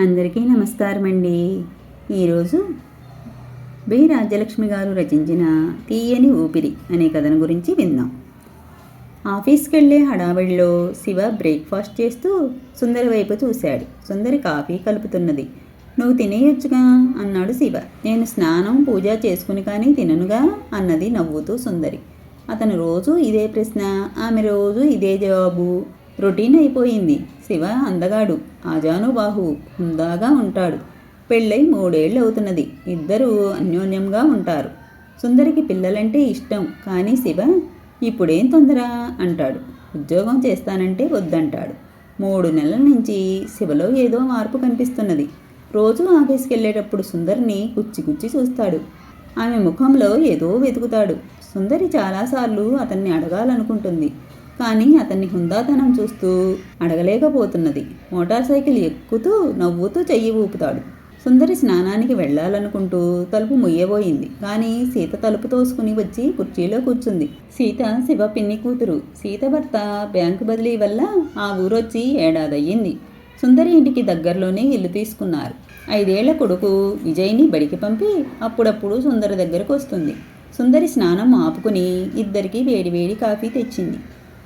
అందరికీ నమస్కారం అండి ఈరోజు బి. రాజ్యలక్ష్మి గారు రచించిన తీయని ఊపిరి అనే కథను గురించి విందాం. ఆఫీస్కి వెళ్ళే హడావిడిలో శివ బ్రేక్ఫాస్ట్ చేస్తూ సుందరి వైపు చూశాడు. సుందరి కాఫీ కలుపుతున్నది. నువ్వు తినేయొచ్చుగా అన్నాడు శివ. నేను స్నానం పూజ చేసుకుని కానీ తిననుగా అన్నది నవ్వుతూ సుందరి. అతను రోజు ఇదే ప్రశ్న ఆమె రోజు ఇదే జవాబు. రొటీన్ అయిపోయింది. శివ అందగాడు. ఆజానుబాహు హుందాగా ఉంటాడు. పెళ్ళై మూడేళ్ళు అవుతున్నది ఇద్దరూ అన్యోన్యంగా ఉంటారు. సుందరికి పిల్లలంటే ఇష్టం. కానీ శివ ఇప్పుడేం తొందర అంటాడు. ఉద్యోగం చేస్తానంటే వద్దంటాడు. మూడు నెలల నుంచి శివలో ఏదో మార్పు కనిపిస్తున్నది. రోజు ఆఫీస్కి వెళ్ళేటప్పుడు సుందరిని గుచ్చి గుచ్చి చూస్తాడు. ఆమె ముఖంలో ఏదో వెతుకుతాడు. సుందరి చాలాసార్లు అతన్ని అడగాలనుకుంటుంది. కానీ అతన్ని హుందాతనం చూస్తూ అడగలేకపోతున్నది. మోటార్ సైకిల్ ఎక్కుతూ నవ్వుతూ చెయ్యి ఊపుతాడు. సుందరి స్నానానికి వెళ్ళాలనుకుంటూ తలుపు ముయ్యబోయింది. కానీ సీత తలుపు తోసుకుని వచ్చి కుర్చీలో కూర్చుంది. సీత శివ పిన్ని కూతురు సీత భర్త బ్యాంకు బదిలీ వల్ల ఆ ఊరొచ్చి ఏడాదయ్యింది. సుందరి ఇంటికి దగ్గరలోనే ఇల్లు తీసుకున్నారు. ఐదేళ్ళ కొడుకు విజయ్ని బడికి పంపి అప్పుడప్పుడు సుందరి దగ్గరకు వస్తుంది. సుందరి స్నానం ఆపుకుని ఇద్దరికి వేడివేడి కాఫీ తెచ్చింది.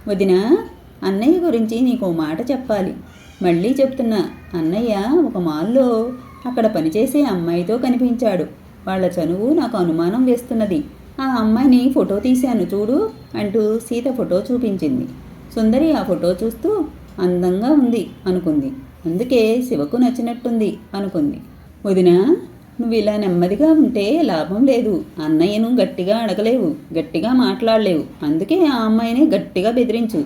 వదిన అన్నయ్య గురించి నీకు మాట చెప్పాలి. మళ్ళీ చెప్తున్నా అన్నయ్య ఒక మాల్లో అక్కడ పనిచేసే అమ్మాయితో కనిపించాడు. వాళ్ళ చనువు నాకు అనుమానం వేస్తున్నది. ఆ అమ్మాయిని ఫోటో తీశాను చూడు అంటూ సీత ఫోటో చూపించింది. సుందరి ఆ ఫోటో చూస్తూ అందంగా ఉంది అనుకుంది. అందుకే శివకు నచ్చినట్టుంది అనుకుంది. వదినా నువ్వు ఇలా నెమ్మదిగా ఉంటే లాభం లేదు. అన్నయ్యను గట్టిగా అడగలేవు గట్టిగా మాట్లాడలేవు. అందుకే ఆ అమ్మాయిని గట్టిగా బెదిరించు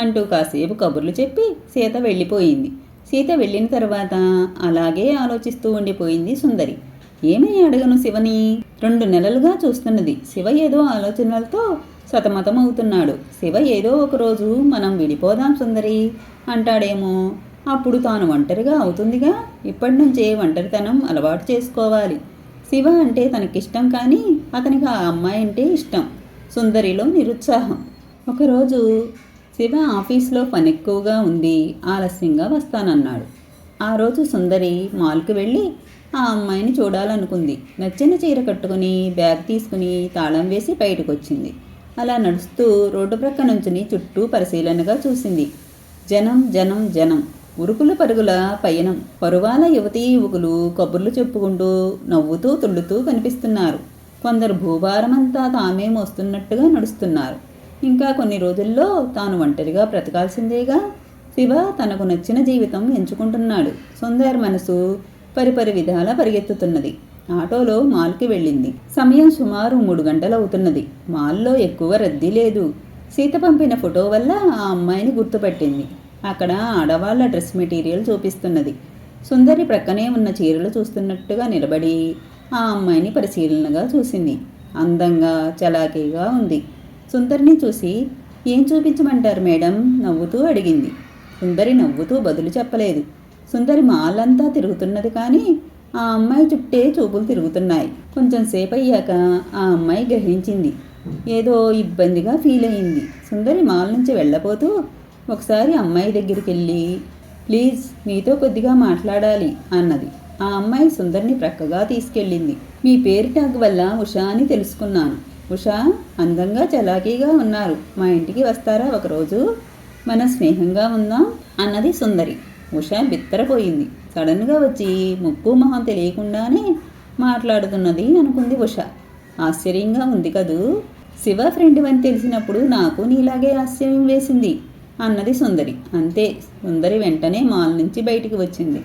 అంటూ కాసేపు కబుర్లు చెప్పి సీత వెళ్ళిపోయింది. సీత వెళ్ళిన తర్వాత అలాగే ఆలోచిస్తూ ఉండిపోయింది సుందరి. ఏమీ అడగను శివని? రెండు నెలలుగా చూస్తున్నది. శివ ఏదో ఆలోచనలతో సతమతమవుతున్నాడు. శివ ఏదో ఒకరోజు మనం విడిపోదాం సుందరి అంటాడేమో. అప్పుడు తాను ఒంటరిగా అవుతుందిగా. ఇప్పటి నుంచే ఒంటరితనం అలవాటు చేసుకోవాలి. శివ అంటే తనకిష్టం కానీ అతనికి ఆ అమ్మాయి అంటే ఇష్టం. సుందరిలో నిరుత్సాహం. ఒకరోజు శివ ఆఫీస్లో పని ఎక్కువగా ఉంది ఆలస్యంగా వస్తానన్నాడు. ఆ రోజు సుందరి మాల్కి వెళ్ళి ఆ అమ్మాయిని చూడాలనుకుంది. నచ్చిన చీర కట్టుకుని బ్యాగ్ తీసుకుని తాళం వేసి బయటకు వచ్చింది అలా నడుస్తూ రోడ్డు ప్రక్క నుంచుని చుట్టూ పరిశీలనగా చూసింది. జనం జనం జనం. ఉరుకుల పరుగుల పయనం. పరువాల యువతీ యువకులు కబుర్లు చెప్పుకుంటూ నవ్వుతూ తుళ్ళుతూ కనిపిస్తున్నారు. కొందరు భూభారమంతా తామే మోస్తున్నట్టుగా నడుస్తున్నారు. ఇంకా కొన్ని రోజుల్లో తాను ఒంటరిగా బ్రతకాల్సిందేగా? శివ తనకు నచ్చిన జీవితం ఎంచుకుంటున్నాడు. సుందర్ మనసు పరిపరి విధాల పరిగెత్తుతున్నది. ఆటోలో మాల్కి వెళ్ళింది. సమయం సుమారు మూడు గంటలు అవుతున్నది మాల్లో ఎక్కువ రద్దీ లేదు. సీత పంపిన ఫోటో వల్ల ఆ అమ్మాయిని గుర్తుపట్టింది. అక్కడ ఆడవాళ్ళ డ్రెస్ మెటీరియల్ చూపిస్తున్నది. సుందరి ప్రక్కనే ఉన్న చీరలు చూస్తున్నట్టుగా నిలబడి ఆ అమ్మాయిని పరిశీలనగా చూసింది. అందంగా చలాకీగా ఉంది. సుందరిని చూసి ఏం చూపించమంటారు మేడం? నవ్వుతూ అడిగింది. సుందరి నవ్వుతూ బదులు చెప్పలేదు. సుందరి మాలంతా తిరుగుతున్నది కానీ ఆ అమ్మాయి చుట్టే చూపులు తిరుగుతున్నాయి. కొంచెం సేపు అయ్యాక ఆ అమ్మాయి గ్రహించింది. ఏదో ఇబ్బందిగా ఫీల్ అయింది సుందరి మాల్ నుంచి వెళ్ళబోతూ ఒకసారి అమ్మాయి దగ్గరికి వెళ్ళి ప్లీజ్ మీతో కొద్దిగా మాట్లాడాలి అన్నది. ఆ అమ్మాయి సుందరిని ప్రక్కగా తీసుకెళ్ళింది. మీ పేరు ట్యాగ్ వల్ల ఉషా అని తెలుసుకున్నాను. ఉషా అందంగా చలాకీగా ఉన్నారు. మా ఇంటికి వస్తారా ఒకరోజు? మన స్నేహంగా ఉందాం అన్నది సుందరి. ఉషా బిత్తరపోయింది. సడన్గా వచ్చి ముక్కు మొహం తెలియకుండానే మాట్లాడుతున్నది అనుకుంది ఉష. ఆశ్చర్యంగా ఉంది కదూ. శివ ఫ్రెండ్ అని తెలిసినప్పుడు నాకు నీలాగే ఆశ్చర్యం వేసింది. అన్నది సుందరి. అంతే సుందరి వెంటనే మాల్ నుంచి బయటికి వచ్చింది.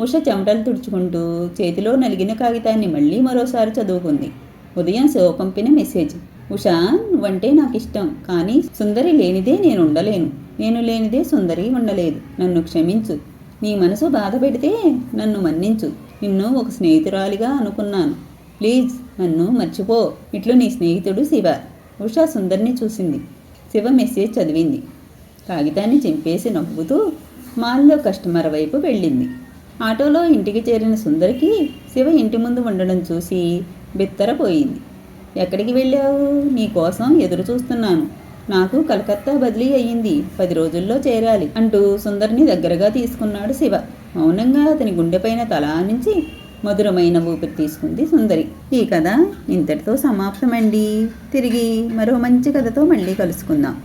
ఉష చెమటలు తుడుచుకుంటూ చేతిలో నలిగిన కాగితాన్ని మళ్ళీ మరోసారి చదువుకుంది. ఉదయం శివ పంపిన మెసేజ్. ఉషా నువ్వంటే నాకు ఇష్టం కానీ సుందరి లేనిదే నేను ఉండలేను. నేను లేనిదే సుందరి ఉండలేదు. నన్ను క్షమించు. నీ మనసు బాధ పెడితే నన్ను మన్నించు. నిన్ను ఒక స్నేహితురాలిగా అనుకున్నాను. ప్లీజ్ నన్ను మర్చిపో. ఇట్లు నీ స్నేహితుడు శివ. ఉషా సుందరిని చూసింది. శివ మెసేజ్ చదివింది. కాగితాన్ని చింపేసి నవ్వుతూ మాల్లో కస్టమర్ వైపు వెళ్ళింది. ఆటోలో ఇంటికి చేరిన సుందరికి శివ ఇంటి ముందు ఉండడం చూసి బిత్తరపోయింది. ఎక్కడికి వెళ్ళావు? నీకోసం ఎదురు చూస్తున్నాను. నాకు కలకత్తా బదిలీ అయ్యింది. పది రోజుల్లో చేరాలి అంటూ సుందరిని దగ్గరగా తీసుకున్నాడు శివ. మౌనంగా అతని గుండెపైన తల నుంచి మధురమైన ఊపిరి తీసుకుంది సుందరి. ఈ కథ ఇంతటితో సమాప్తమండి. తిరిగి మరో మంచి కథతో మళ్ళీ కలుసుకుందాం.